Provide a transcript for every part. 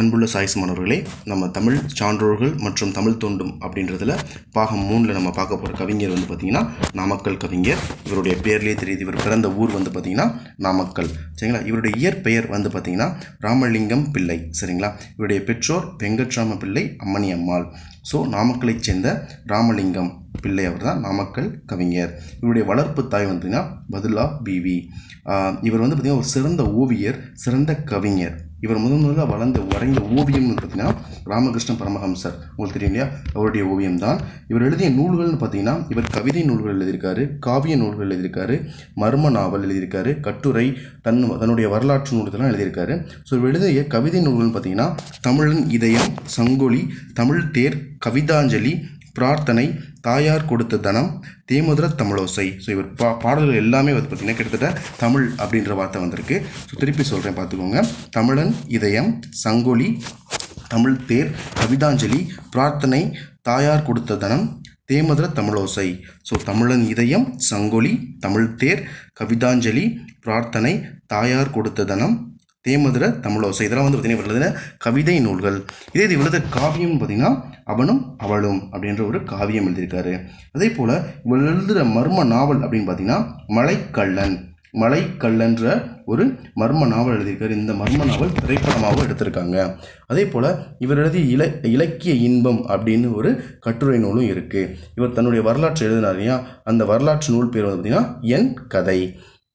அன்புள்ள சாய்ஸ் மாணவர்களே நம்ம தமிழ் சான்றோர்கள் மற்றும் தமிழ் தோண்டும் அப்படின்றதுல பாகம் மூணில் நம்ம பார்க்க போகிற கவிஞர் வந்து பார்த்திங்கன்னா நாமக்கல் கவிஞர். இவருடைய பேர்லேயே தெரியுது. இவர் பிறந்த ஊர் வந்து பார்த்திங்கன்னா நாமக்கல். சரிங்களா? இவருடைய இயற்பெயர் வந்து பார்த்திங்கன்னா ராமலிங்கம் பிள்ளை. சரிங்களா? இவருடைய பெற்றோர் வெங்கட்ராம பிள்ளை அம்மணி அம்மாள். ஸோ நாமக்கலைச் சேர்ந்த ராமலிங்கம். பிள்ளை அவர் தான் நாமக்கல் கவிஞர். இவருடைய வளர்ப்பு தாய் வந்து பதிலா பிவி. இவர் வந்து பார்த்திங்கன்னா ஒரு சிறந்த ஓவியர் சிறந்த கவிஞர். இவர் முதன் முதல்ல வளர்ந்த வரைந்த ஓவியம் பார்த்தீங்கன்னா ராமகிருஷ்ண பரமஹம்சர். உங்களுக்கு தெரியும் இல்லையா? அவருடைய ஓவியம் தான். இவர் எழுதிய நூல்கள்னு பார்த்தீங்கன்னா இவர் கவிதை நூல்கள் எழுதியிருக்காரு காவிய நூல்கள் எழுதியிருக்காரு மர்ம நாவல் எழுதியிருக்காரு கட்டுரை தன் தன்னுடைய வரலாற்று நூல்கள்லாம் எழுதியிருக்காரு. ஸோ இவர் எழுதிய கவிதை நூல்கள்னு பார்த்தீங்கன்னா தமிழன் இதயம் சங்கொலி தமிழ் தேர் கவிதாஞ்சலி பிரார்த்தனை தாயார் கொடுத்த தனம் தேமுதிர தமிழோசை. ஸோ இவர் பா பாடல்கள் எல்லாமே வந்து பார்த்திங்கன்னா கிட்டத்தட்ட தமிழ் அப்படின்ற வார்த்தை வந்திருக்கு. ஸோ திருப்பி சொல்கிறேன் பார்த்துக்கோங்க தமிழன் இதயம் சங்கொலி தமிழ் தேர் கவிதாஞ்சலி பிரார்த்தனை தாயார் கொடுத்த தனம் தேமதுர தமிழோசை. ஸோ தமிழன் இதயம் சங்கொலி தமிழ் தேர் கவிதாஞ்சலி பிரார்த்தனை தாயார் கொடுத்த தனம் தேமதுர தமிழோசை. இதெல்லாம் வந்து பார்த்தீங்கன்னா இவர் எழுதின கவிதை நூல்கள். இதே இது எழுத காவியம்னு பார்த்தீங்கன்னா அவனும் அவளும் அப்படின்ற ஒரு காவியம் எழுதியிருக்காரு. அதே போல் இவர் எழுதுகிற மர்ம நாவல் அப்படின்னு பார்த்தீங்கன்னா மலைக்கள்ளன் மலைக்கல்லன்ற ஒரு மர்ம நாவல் எழுதியிருக்காரு. இந்த மர்ம நாவல் திரைப்படமாகவும் எடுத்திருக்காங்க. அதே போல் இவர் எழுதிய இல இலக்கிய இன்பம் அப்படின்னு ஒரு கட்டுரை நூலும் இருக்குது இவர் தன்னுடைய வரலாற்று எழுதினார் அந்த வரலாற்று நூல் பேர் வந்து பார்த்திங்கன்னா என் கதை.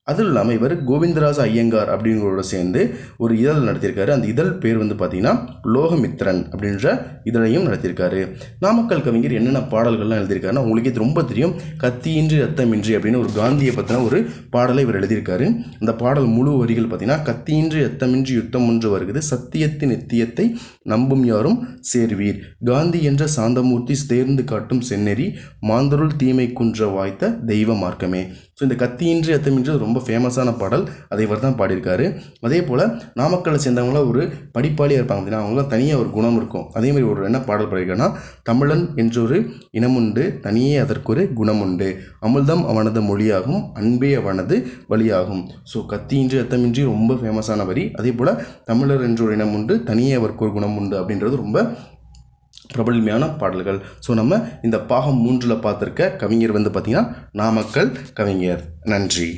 அதுவும் இல்லாமல் இவர் கோவிந்தராஜ ஐயங்கார் அப்படிங்கிறோட சேர்ந்து ஒரு இதழ் நடத்தியிருக்காரு. அந்த இதழ் பேர் வந்து பார்த்தீங்கன்னா லோகமித்ரன் அப்படின்ற இதழையும் நடத்தியிருக்காரு. நாமக்கல் கவிஞர் என்னென்ன பாடல்கள்லாம் எழுதியிருக்காருன்னா உங்களுக்கே இது ரொம்ப தெரியும். கத்தியின்றி ரத்தமின்றி அப்படின்னு ஒரு காந்தியை பற்றின ஒரு பாடலை இவர் எழுதியிருக்காரு. அந்த பாடல் முழு வரிகள் பார்த்தீங்கன்னா கத்தியின்றி ரத்தமின்றி யுத்தம் ஒன்று வருகிறது சத்தியத்தின் நித்தியத்தை நம்பும் யாரும் சேர்வீர். காந்தி என்ற சாந்தமூர்த்தி தேர்ந்து காட்டும் செந்நெறி மாந்தருள் தீமை குன்ற வாய்த்த தெய்வ மார்க்கமே. ஸோ இந்த கத்தியின்றி அத்தமின்றது ரொம்ப ஃபேமஸான பாடல். அதை இவர் தான் பாடியிருக்காரு. அதே போல் நாமக்கல்லை சேர்ந்தவங்களாம் ஒரு படிப்பாளியாக இருப்பாங்க. அப்படின்னா அவங்களாம் தனியாக ஒரு குணம் இருக்கும். அதே மாதிரி ஒரு என்ன பாடல் பாடியிருக்காங்கன்னா தமிழன் என்றொரு இனமுண்டு தனியே அதற்கொரு குணமுண்டு. அமிர்தம் அவனது மொழியாகும் அன்பே அவனது வழியாகும். ஸோ கத்தியின்றி அத்தமின்றி ரொம்ப ஃபேமஸான வரி அதே போல் தமிழர் என்றொரு இனம் உண்டு தனியே அவருக்கு ஒரு குணம் உண்டு அப்படின்றது ரொம்ப பிரபலமையான பாடல்கள். ஸோ நம்ம இந்த பாகம் மூன்றில் பார்த்துருக்க கவிஞர் வந்து பார்த்திங்கன்னா நாமக்கல் கவிஞர். நன்றி.